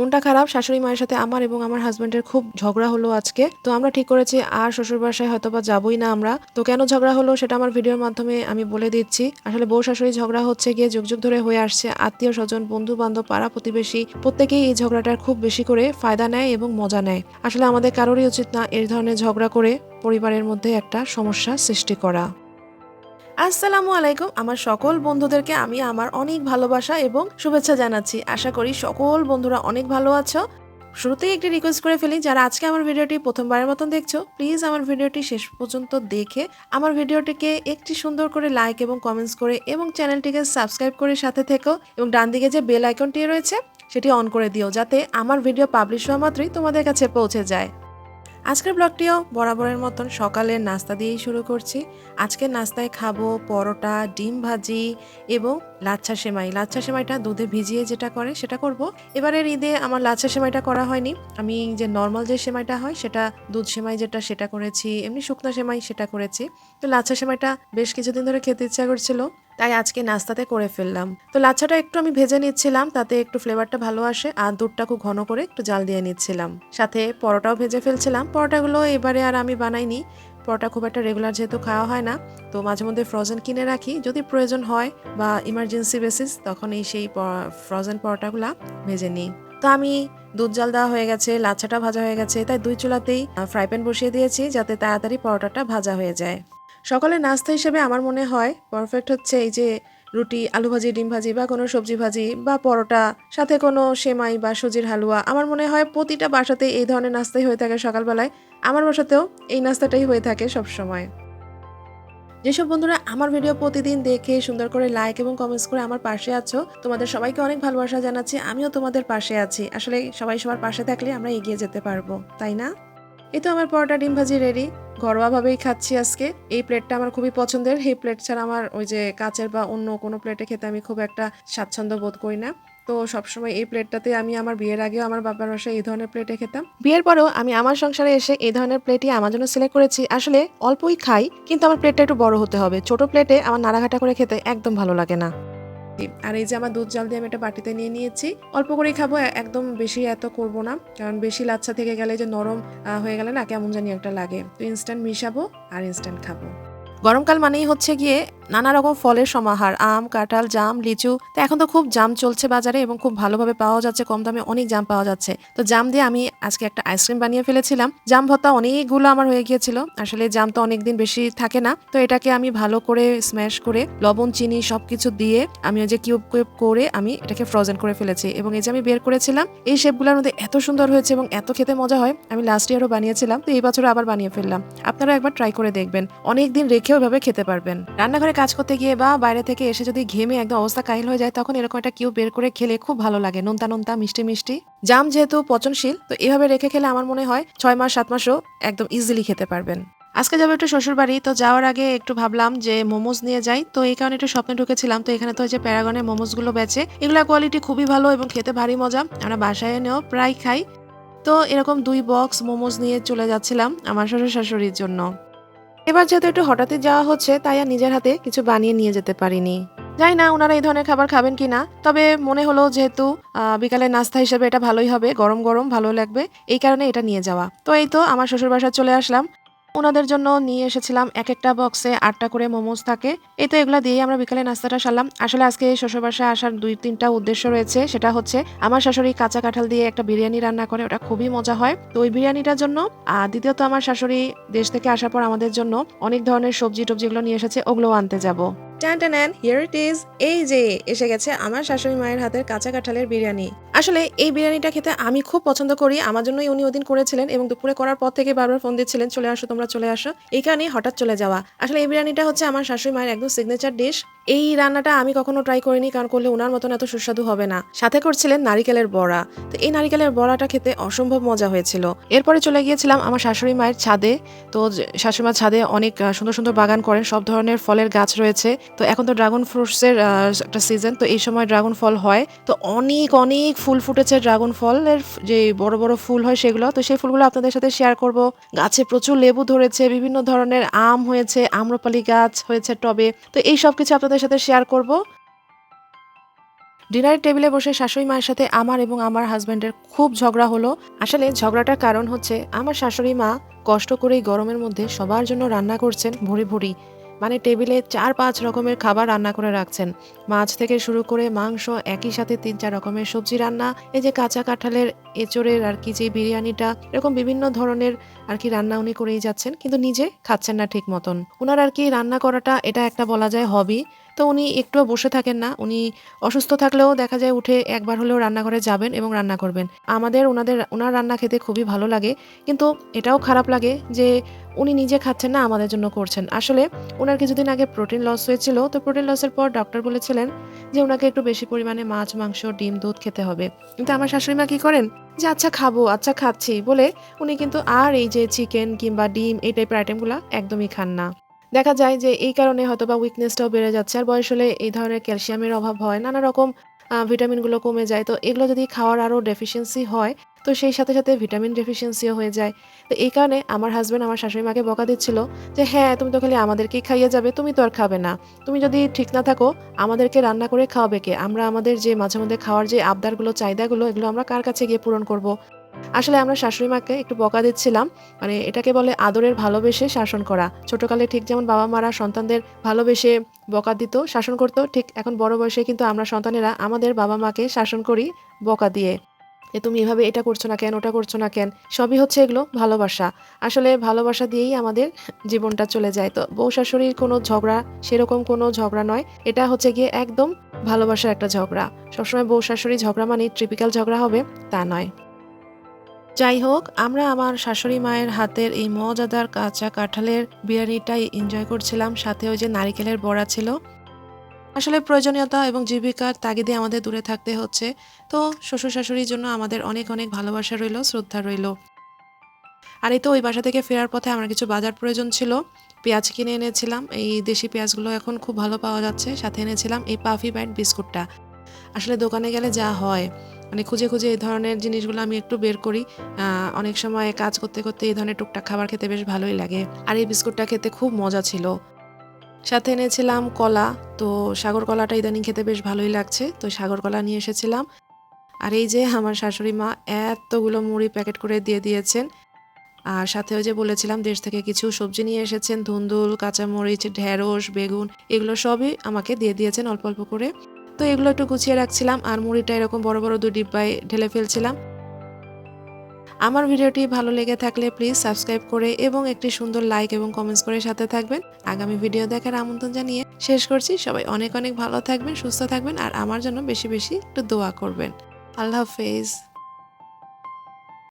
মনটা খারাপ, শাশুড়ি মায়ের সাথে আমার এবং আমার হাজবেন্ডের খুব ঝগড়া হলো আজকে। তো আমরা ঠিক করেছি, আর শ্বশুর বাসায় হয়তো বা যাবোই না আমরা। তো কেন ঝগড়া হলো সেটা আমার ভিডিওর মাধ্যমে আমি বলে দিচ্ছি। আসলে বউ শাশুড়ি ঝগড়া হচ্ছে গিয়ে যুগ যুগ ধরে হয়ে আসছে। আত্মীয় স্বজন বন্ধু বান্ধব পাড়া প্রতিবেশী, প্রত্যেকেই এই ঝগড়াটার খুব বেশি করে ফায়দা নেয় এবং মজা নেয়। আসলে আমাদের কারোরই উচিত না এই ধরনের ঝগড়া করে পরিবারের মধ্যে একটা সমস্যা সৃষ্টি করা। আসসালামু আলাইকুম। আমার সকল বন্ধুদেরকে আমি আমার অনেক ভালোবাসা এবং শুভেচ্ছা জানাচ্ছি। আশা করি সকল বন্ধুরা অনেক ভালো আছো। শুরুতেই একটি রিকোয়েস্ট করে ফেলি, যারা আজকে আমার ভিডিওটি প্রথমবারের মতন দেখছ প্লিজ আমার ভিডিওটি শেষ পর্যন্ত দেখে আমার ভিডিওটিকে একটি সুন্দর করে লাইক এবং কমেন্টস করে এবং চ্যানেলটিকে সাবস্ক্রাইব করে সাথে থেকো এবং ডান দিকে যে বেল আইকনটি রয়েছে, সেটি অন করে দিও, যাতে আমার ভিডিও পাবলিশ হওয়া মাত্রই তোমাদের কাছে পৌঁছে যায়। আজকের ব্লগটিও বরাবরের মতন সকালের নাস্তা দিয়েই শুরু করছি। আজকের নাস্তায় খাব পরোটা, ডিম ভাজি এবং লাচ্ছা সেমাই। লাচ্ছা সেমাইটা দুধে ভিজিয়ে যেটা করে সেটা করব। এবারের ঈদে আমার লাচ্ছা সেমাইটা করা হয়নি। আমি যে নর্মাল যে সেমাইটা হয় সেটা দুধ সেমাই যেটা সেটা করেছি, এমনি শুকনো সেমাই সেটা করেছি। তো লাচ্ছা সেমাইটা বেশ কিছুদিন ধরে খেতে ইচ্ছা করছিল। তাই আজকে নাস্তাতে করে ফেললাম। তো লাচ্ছাটা একটু আমি ভেজে নিচ্ছিলাম, তাতে একটু ফ্লেভারটা ভালো আসে, আর দুধটা খুব ঘন করে একটু জাল দিয়ে নিচ্ছিলাম। সাথে পরোটাও ভেজে ফেলছিলাম। পরোটাগুলো এবারে আর আমি বানাইনি। পরোটা খুব একটা রেগুলার যেহেতু খাওয়া হয় না, তো মাঝে মধ্যে ফ্রোজেন কিনে রাখি। যদি প্রয়োজন হয় বা ইমার্জেন্সি বেসিস তখন এই সেই ফ্রোজেন পরোটাগুলা ভেজে নিই। তো আমি দুধ জাল দেওয়া হয়ে গেছে, লাচ্ছাটা ভাজা হয়ে গেছে, তাই দুই চুলাতেই ফ্রাই প্যান বসিয়ে দিয়েছি, যাতে তাড়াতাড়ি পরোটাটা ভাজা হয়ে যায়। সকালের নাস্তা হিসেবে আমার মনে হয় পারফেক্ট হচ্ছে এই যে রুটি, আলু ভাজি, ডিম ভাজি বা কোনো সবজি ভাজি বা পরোটা, সাথে কোনো সেমাই বা সুজির হালুয়া। আমার মনে হয় প্রতিটা বাসাতে এই ধরনের নাস্তাই হয়ে থাকে সকালবেলায়। আমার বাসাতেও এই নাস্তাটাই হয়ে থাকে সব সময় যেসব বন্ধুরা আমার ভিডিও প্রতিদিন দেখে সুন্দর করে লাইক এবং কমেন্টস করে আমার পাশে আছো, তোমাদের সবাইকে অনেক ভালোবাসা জানাচ্ছি, আমিও তোমাদের পাশে আছি। আসলে সবাই সবার পাশে থাকলে আমরা এগিয়ে যেতে পারব, তাই না? এই তো আমার পরোটা, ডিম ভাজি রেডি ঘরোয়াভাবেই খাচ্ছি আজকে। এই প্লেটটা আমার খুবই পছন্দের। এই প্লেট ছাড়া আমার ওই যে কাচের বা অন্য কোনো প্লেটে খেতে আমি খুব একটা স্বাচ্ছন্দ্য বোধ করি না। তো সবসময় এই প্লেটটাতে আমি আমার বিয়ের আগেও আমার বাবার বাসায় এই ধরনের প্লেটে খেতাম। বিয়ের পরেও আমি আমার সংসারে এসে এই ধরনের প্লেটই আমার জন্য সিলেক্ট করেছি। আসলে অল্পই খাই, কিন্তু আমার প্লেটটা একটু বড় হতে হবে। ছোট প্লেটে আমার নাড়াঘাটা করে খেতে একদম ভালো লাগে না। আর এই যে আমার দুধ জল দিয়ে আমি এটা বাটিতে নিয়ে নিয়েছি। অল্প করেই খাব একদম বেশি এত করব না। কারণ বেশি লাচ্ছা থেকে গেলে যে নরম হয়ে গেলে না কেমন জানি একটা লাগে। তো ইনস্ট্যান্ট মিশাবো আর ইনস্ট্যান্ট খাব। গরমকাল মানেই হচ্ছে গিয়ে নানা রকম ফলের সমাহার, আম, কাঁঠাল, জাম, লিচু। তো এখন তো খুব জাম চলছে বাজারে এবং খুব ভালোভাবে পাওয়া যাচ্ছে, কম দামে অনেক জাম পাওয়া যাচ্ছে। তো জাম দিয়ে আমি আজকে একটা আইসক্রিম বানিয়ে ফেলেছিলাম। জাম ভর্তা অনেকগুলো আমার হয়ে গিয়েছিল। আসলে জাম তো অনেকদিন বেশি থাকে না। তো এটাকে আমি ভালো করে স্ম্যাশ করে লবণ, চিনি সবকিছু দিয়ে আমি ওই যে কিউব কিউব করে আমি এটাকে ফ্রোজেন করে ফেলেছি এবং এই যে আমি বের করেছিলাম, এই শেপগুলোর মধ্যে এত সুন্দর হয়েছে এবং এত খেতে মজা হয়, আমি লাস্ট ইয়ারও বানিয়েছিলাম। তো এই বছর আবার বানিয়ে ফেললাম। আপনারা একবার ট্রাই করে দেখবেন। অনেক দিন রেখেও এভাবে খেতে পারবেন। রান্নাঘরে কাজ করতে গিয়ে বা বাইরে থেকে এসে যদি ঘেমে একদম অবস্থা কাহিল হয়ে যায়, তখন এরকম একটা কিউ বের করে খেলে খুব ভালো লাগে। নোনতা নোনতা, মিষ্টি মিষ্টি। জাম যেহেতু পচনশীল, তো এভাবে রেখে খেলে আমার মনে হয় ছয় মাস, সাত মাসও একদম ইজিলি খেতে পারবেন। আজকে যাব একটু শ্বশুর বাড়ি তো যাওয়ার আগে একটু ভাবলাম যে মোমোজ নিয়ে যাই। তো এই কারণে একটু স্বপ্নে ঢুকেছিলাম, তো এখানে তো যে প্যারাগনের মোমোজগুলো বেচে, এগুলা কোয়ালিটি খুবই ভালো এবং খেতে ভারী মজা। আমরা বাসায় এনেও প্রায় খাই। তো এরকম দুই বক্স মোমোজ নিয়ে চলে যাচ্ছিলাম আমার শ্বশুর শাশুড়ির জন্য। এবার যেহেতু একটু হঠাৎই যাওয়া হচ্ছে, তাই আর নিজের হাতে কিছু বানিয়ে নিয়ে যেতে পারিনি। যাই না ওনারা এই ধরনের খাবার খাবেন কি না তবে মনে হলো যেহেতু বিকালে নাস্তা হিসেবে এটা ভালোই হবে, গরম গরম ভালো লাগবে, এই কারণে এটা নিয়ে যাওয়া। তো এই তো আমার শ্বশুর বাসায় চলে আসলাম ওনাদের জন্য নিয়ে এসেছিলাম এক একটা বক্সে আটটা করে মোমোজ থাকে। এই তো এগুলো দিয়ে আমরা বিকালে নাস্তাটা সারলাম। আসলে আজকে শ্বশুর বাসায় আসার দুই তিনটা উদ্দেশ্য রয়েছে। সেটা হচ্ছে, আমার শাশুড়ি কাঁচা কাঁঠাল দিয়ে একটা বিরিয়ানি রান্না করে, ওটা খুবই মজা হয়। তো ওই বিরিয়ানিটার জন্য, আর দ্বিতীয়ত আমার শাশুড়ি দেশ থেকে আসার পর আমাদের জন্য অনেক ধরনের সবজি টবজিগুলো নিয়ে এসেছে, ওগুলোও আনতে যাব। ট্যান হিয়ার ইট ইজ এই যে, এসে গেছে আমার শাশুড়ি মায়ের হাতের কাঁচা কাঁঠালের বিরিয়ানি। আসলে এই বিরিয়ানিটা খেতে আমি খুব পছন্দ করি, আমার জন্যই উনি ওদিন করেছিলেন এবং দুপুরে করার পর থেকে বারবার ফোন দিচ্ছিলেন, চলে আসো, তোমরা চলে আসো। এই কারণেই হঠাৎ চলে যাওয়া। আসলে এই বিরিয়ানিটা হচ্ছে আমার শাশুড়ি মায়ের একদম সিগনেচার ডিশ এই রান্নাটা আমি কখনো ট্রাই করিনি, কারণ করলে ওনার মতন এত সুস্বাদু হবে না। সাথে করছিলেন নারিকেলের বড়া। তো এই নারিকেলের বড়াটা খেতে অসম্ভব মজা হয়েছিল। এরপরে চলে গিয়েছিলাম আমার শাশুড়ি মায়ের ছাদে। তো শাশুড়ি মার ছাদে অনেক সুন্দর সুন্দর বাগান করেন, সব ধরনের ফলের গাছ রয়েছে। তো এখন তো ড্রাগন ফ্রুটসের একটা সিজন তো এই সময় ড্রাগন ফল হয়। তো অনেক অনেক ফুল ফুটেছে ড্রাগন ফলের, যে বড় বড় ফুল হয় সেগুলো। তো সেই ফুলগুলো আপনাদের সাথে শেয়ার করব। গাছে প্রচুর লেবু ধরেছে, বিভিন্ন ধরনের আম হয়েছে, আম্রপালি গাছ হয়েছে টবে। তো এই সব কিছু আপনাদের সাথে শেয়ার করব। ডিনারের টেবিলে বসে শাশুড়ি মায়ের সাথে আমার এবং আমার হাজব্যান্ডের খুব ঝগড়া হলো। আসলে ঝগড়াটার কারণ হচ্ছে, আমার শাশুড়ি মা কষ্ট করে গরমের মধ্যে সবার জন্য রান্না করছেন ভুড়ি ভুড়ি। মানে টেবিলে চার পাঁচ রকমের খাবার রান্না করে রাখছেন। মাছ থেকে শুরু করে মাংস একই সাথে তিন চার রকমের সবজি রান্না, এই যে কাঁচা কাঁঠালের এচড়ের আর কি যে বিরিয়ানিটা, এরকম বিভিন্ন ধরনের আর কি রান্না উনি করেই যাচ্ছেন, কিন্তু নিজে খাচ্ছেন না ঠিক মতন। ওনার আর কি রান্না করাটা এটা একটা বলা যায় হবি তো উনি একটুও বসে থাকেন না। উনি অসুস্থ থাকলেও দেখা যায় উঠে একবার হলেও রান্নাঘরে যাবেন এবং রান্না করবেন। আমাদের ওনাদের, ওনার রান্না খেতে খুবই ভালো লাগে। কিন্তু এটাও খারাপ লাগে যে উনি নিজে খাচ্ছেন না, আমাদের জন্য করছেন। আসলে ওনার কিছুদিন আগে প্রোটিন লস হয়েছিল। তো প্রোটিন লসের পর ডক্টর বলেছিলেন যে ওনাকে একটু বেশি পরিমাণে মাছ, মাংস, ডিম, দুধ খেতে হবে। কিন্তু আমার শাশুড়ি মা কি করেন? যে আচ্ছা খাব আচ্ছা খাচ্ছি বলে উনি কিন্তু আর এই যে চিকেন কিংবা ডিম এই টাইপের আইটেমগুলো একদমই খান না। দেখা যায় যে এই কারণে হয়তো বা উইকনেসটাও বেড়ে যাচ্ছে। আর বয়স হলে এই ধরনের ক্যালসিয়ামের অভাব হয়, নানা রকম ভিটামিনগুলো কমে যায়। তো এগুলো যদি খাওয়ার আরও ডেফিসিয়েন্সি হয়, তো সেই সাথে সাথে ভিটামিন ডেফিসিয়েন্সিও হয়ে যায়। তো এই কারণে আমার হাজব্যান্ড আমার শাশুড়ি মাকে বকা দিচ্ছিল যে হ্যাঁ তুমি তো খালি আমাদেরকেই খাইয়ে যাবে, তুমি তো আর খাবে না। তুমি যদি ঠিক না থাকো, আমাদেরকে রান্না করে খাওয়াবে কে? আমরা আমাদের যে মাঝে মধ্যে খাওয়ার যে আবদারগুলো, চাহিদাগুলো, এগুলো আমরা কার কাছে গিয়ে পূরণ করব? আসলে আমরা শাশুড়ি মাকে একটু বকা দিচ্ছিলাম মানে এটাকে বলে আদরের ভালোবেসে শাসন করা। ছোটকালে ঠিক যেমন বাবা মারা সন্তানদের ভালোবেসে বকা দিত, শাসন করতো, ঠিক এখন বড় বয়সে কিন্তু আমরা সন্তানেরা আমাদের বাবা মাকে শাসন করি বকা দিয়ে। যে তুমি এভাবে এটা করছ না কেন, ওটা করছ না কেন? সবই হচ্ছে এগুলো ভালোবাসা। আসলে ভালোবাসা দিয়েই আমাদের জীবনটা চলে যায়। তো বউ শাশুড়ির কোনো ঝগড়া সেরকম কোনো ঝগড়া নয়, এটা হচ্ছে গিয়ে একদম ভালোবাসার একটা ঝগড়া। সবসময় বউ শাশুড়ি ঝগড়া মানে ট্রিপিক্যাল ঝগড়া হবে তা নয়। যাই হোক, আমরা আমার শাশুড়ি মায়ের হাতের এই মজাদার কাঁচা কাঁঠালের বিরিয়ানিটাই এনজয় করছিলাম। সাথে ওই যে নারিকেলের বড়া ছিল। আসলে প্রয়োজনীয়তা এবং জীবিকার তাগিদে আমাদের দূরে থাকতে হচ্ছে। তো শ্বশুর শাশুড়ির জন্য আমাদের অনেক অনেক ভালোবাসা রইল, শ্রদ্ধা রইল। আর এই তো ওই বাসা থেকে ফেরার পথে আমার কিছু বাজার প্রয়োজন ছিল। পেঁয়াজ কিনে এনেছিলাম। এই দেশি পেঁয়াজগুলো এখন খুব ভালো পাওয়া যাচ্ছে। সাথে এনেছিলাম এই পাফি বাইট বিস্কুটটা। আসলে দোকানে গেলে যা হয়। মানে খুঁজে খুঁজে এই ধরনের জিনিসগুলো আমি একটু বের করি। অনেক সময় কাজ করতে করতে এই ধরনের টুকটাক খাবার খেতে বেশ ভালোই লাগে। আর এই বিস্কুটটা খেতে খুব মজা ছিল। সাথে এনেছিলাম কলা, তো সাগর কলাটা ইদানিং খেতে বেশ ভালোই লাগছে, তো সাগর কলা নিয়ে এসেছিলাম। আর এই যে আমার শাশুড়ি মা এতগুলো মুড়ি প্যাকেট করে দিয়ে দিয়েছেন। আর সাথে ওই যে বলেছিলাম দেশ থেকে কিছু সবজি নিয়ে এসেছেন, ধুন্দুল, কাঁচামরিচ, ঢেঁড়স, বেগুন, এগুলো সবই আমাকে দিয়ে দিয়েছেন অল্প অল্প করে। তো এগুলো একটু গুছিয়ে রাখছিলাম আর মুড়িটা এরকম বড় বড় দুই ডিব্বায় ঢেলে ফেলছিলাম। আমার ভিডিওটি ভালো লেগে থাকলে প্লিজ সাবস্ক্রাইব করে এবং একটি সুন্দর লাইক এবং কমেন্টস করে সাথে থাকবেন। আগামী ভিডিও দেখার আমন্ত্রণ জানিয়ে শেষ করছি। সবাই অনেক অনেক ভালো থাকবেন, সুস্থ থাকবেন আর আমার জন্য বেশি বেশি একটু দোয়া করবেন। আল্লাহ হাফেজ।